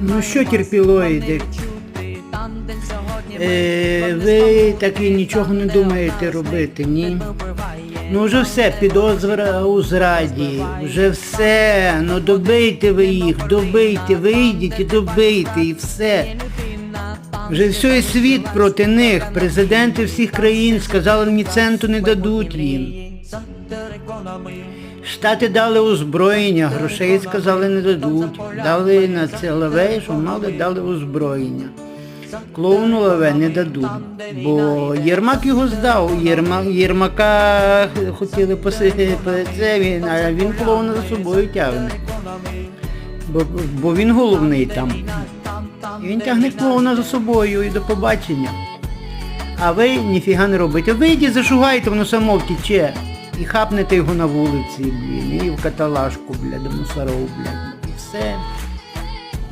Ну що терпілоїди? Е, ви таки нічого не думаєте робити, ні? Ну вже все, підозра у зраді, вже все, ну добийте ви їх, добийте, вийдіть і добийте, і все. Вже всій світ проти них, президенти всіх країн сказали, ні центу не дадуть їм. Штати дали озброєння, грошей сказали не дадуть. Дали на це лаве, що мали, дали озброєння. Клоуну лаве не дадуть. Бо Єрмак його здав. Єрма, Єрмака хотіли посити а він клоуна за собою тягне. Бо, бо він головний там. І він тягне клоуна за собою і до побачення. А ви ніфіга не робите. Вийдіть, зашугайте, воно само втіче. І хапнете його на вулиці, блін, і в каталажку, бля, до мусоров, бля. І все.